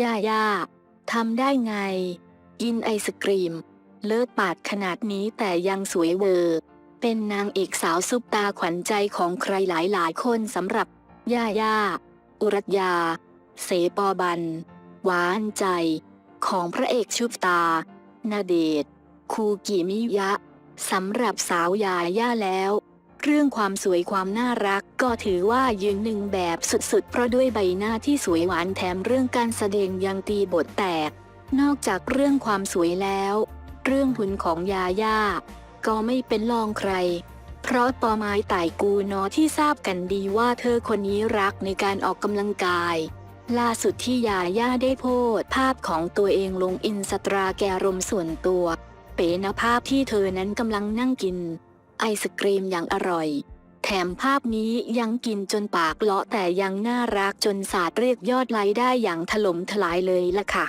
ย่าย่าทำได้ไง กินไอศกรีม เลิศปาดขนาดนี้แต่ยังสวยเวอร์เป็นนางเอกสาวซุปตาขวัญใจของใครหลายๆ คนสำหรับ ย่าย่า อุรัตยา เสปอบัน หวานใจ ของพระเอกชุบตา นาเดช คูกิมิยะ สำหรับสาวยาย่าแล้ว เรื่องความสวยความน่ารัก ก็ถือว่ายืนหนึ่งแบบสุดๆ เพราะด้วยใบหน้าที่สวยหวานแถมเรื่องการแสดงยังตีบทแตก นอกจากเรื่องความสวยแล้ว เรื่องหุ่นของยาย่าก็ไม่เป็นรองใคร เพราะปอไม้ไต่กูนอที่ทราบกันดีว่าเธอคนนี้รักในการออกกำลังกาย ล่าสุดที่ยาย่าได้โพสต์ภาพของตัวเองลงอินสตราแกรมส่วนตัว เป๋นภาพที่เธอนั้นกำลังนั่งกิน ไอศกรีมอย่างอร่อย แถมภาพนี้ยังกินจนปากเลาะแต่ยังน่ารักจนสาดเรียกยอดไลค์ได้อย่างถล่มทลายเลยล่ะค่ะ